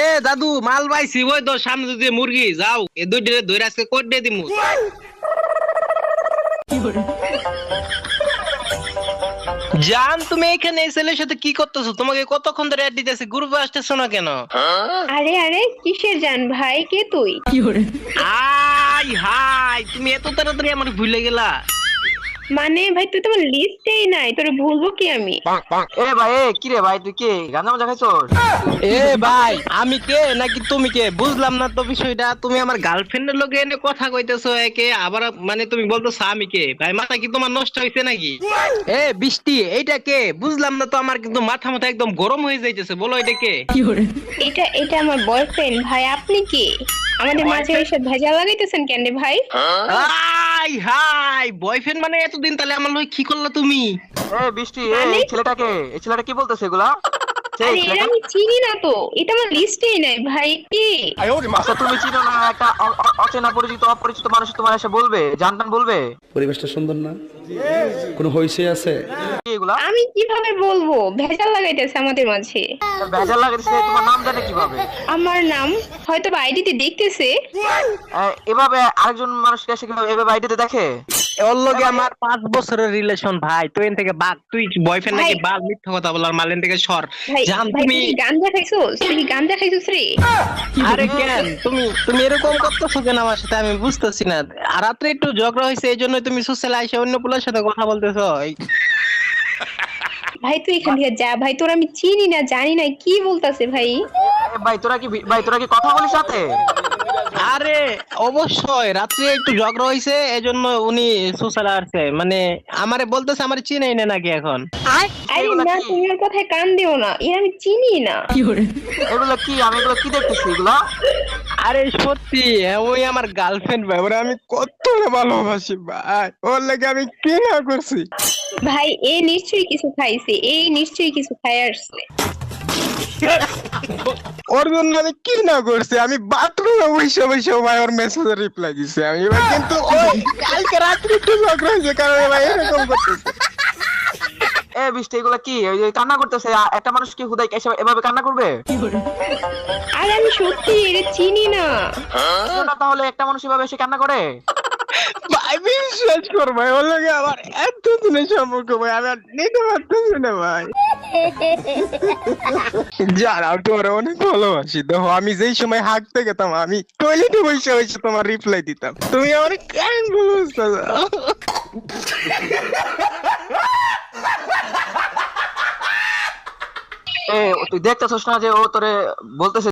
এ দাদু মাল পাইছি ওই তো সামনে যদি মুরগি যাও। এ দুইটা ধরে আজকে কোট দিয়ে দিমু। জান তুমি এখানে এই ছেলের সাথে কি করতেছো? তোমাকে কতক্ষণ ধরে অ্যাড দিতেছি গ্রুপে আসতেছো না কেন? আরে আরে কিসের জান ভাই? কে তুই? আই হাই তুমি এত তাড়াতাড়ি আমার ভুলে গেলা। মানে ভাই তুই তো আমার লিস্টেই নাই তোরে ভুলবো কি আমি? এ ভাই এ কি রে ভাই তুই কে? গাঁজা মজা খাইছস? এ ভাই আমি কে? নাকি তুমি কে? বুঝলাম না তো বিষয়টা। তুমি আমার গার্লফ্রেন্ডের লোকে এনে কথা কইতেছো একে আবার মানে তুমি বলতেছো আমি কে? ভাই মাথা কি তোমার নষ্ট হয়েছে নাকি? এ বৃষ্টি এইটা কে? বুঝলাম না তো আমার কিন্তু মাথা মাথা একদম গরম হয়ে যাইতেছে। বলো এটা কে? এটা এটা আমার বয়ফ্রেন্ড ভাই আপনি কে? আমাদের মাঝে এসে ভেজা লাগাইতেছেন কেন রে ভাই? হাই বয়ফ্রেন্ড মানে এতদিন তাহলে আমার লই কি করলা তুমি? এ বৃষ্টি এ এই ছেলেটাকে এই ছেলেটা কি বলতেছে এগুলা? আমি চিনি না তো এটা আমার লিস্টেই নাই ভাই কে? আচ্ছা তুমি চিনো না একটা অচেনা পরিচিত অপরিচিত মানুষ তোমার এসে বলবে জানটান বলবে? পরিবেশটা সুন্দর না? কোনো হইসে আছে? আমি কীভাবে বলব? ভেজাল লাগাইতেছে আমাদের মাঝে। ভেজাল লাগাইতেছে তোমার নাম জানে কীভাবে? আমার নাম হয়তো বা আইডিতে দেখতেছে। এভাবে আরেকজন মানুষকে এসে কীভাবে এভাবে আইডিতে দেখে? ওর লগে আমার পাঁচ বছরের রিলেশন ভাই। তুই এন থেকে বাঘ তুই বয়ফ্রেন্ড নাকি। বাঘ মিথ্যা কথা বলার মালেন থেকে সর। জান তুমি তুই কি গাঞ্জা খাইছোস তুই কি গাঞ্জা খাইছোস রে আরে কেন? তুমি তুমি এরকম করতেছো কেন আমার সাথে? আমি বুঝতেছি না। আর রাত্রে একটু ঝগড়া হয়েছে এই জন্য তুমি সোশ্যাল আইসে অন্য পুলার সাথে কথা বলতেছো। ভাই তুই এখান থেকে যা। ভাই তোর আমি চিনি না জানি না কি বলতাছে ভাই? ভাই তোরা কি ভাই তোরা কি কথা বলিস সাথে অবশ্যই রাত্রে একটু ঝগড়া হয়েছে এই জন্য উনি সোশ্যাল আসছে। মানে আমারে বলতেছে আমার চিনাই না নাকি এখন। আরে না তুমি ওর কথায় কান দিও না। আমি চিনি না। এগুলো কি? আমি এগুলো কি দেখতেছি এগুলা? আরে সত্যি হ্যাঁ, ওই আমার গার্লফ্রেন্ড ভাই ওরা আমি কত ভালোবাসি ভাই। ওর লাগে আমি কি না করছি। ভাই এ নিশ্চয়ই কিছু খাইছে এই নিশ্চয়ই কিছু খাই আসছে। ওর জন্য আমি কি না করছি? আমি বাথরুমে বসে বসে ভাই ওর মেসেজে রিপ্লাই দিছি। আমি এবার কিন্তু কালকে রাত্রে একটু ঝগড়া হয়েছে কারণ ভাই এরকম করতেছে। এ বৃষ্টি এগুলা কি? ওই যে কান্না করতেছে। একটা মানুষ কি হুদাই এভাবে কান্না করবে? আর আমি সত্যি এটা চিনি না। না তাহলে একটা মানুষ এভাবে এসে কান্না করে? ভাই বিশ্বাস কর ভাই ওর লাগে আমার এত দিনের সম্পর্ক ভাই আমি আর নিতে পারতেছি না ভাই। আমি তোমার অনেক ভালোবাসি। দেখো আমি যেই সময় হাঁকতে গেতাম আমি টয়লেটে বসে বসে তোমার রিপ্লাই দিতাম। তুমি আমার কেন বুঝতে তুই দেখতেছস না যে ও তোরে বলতেছে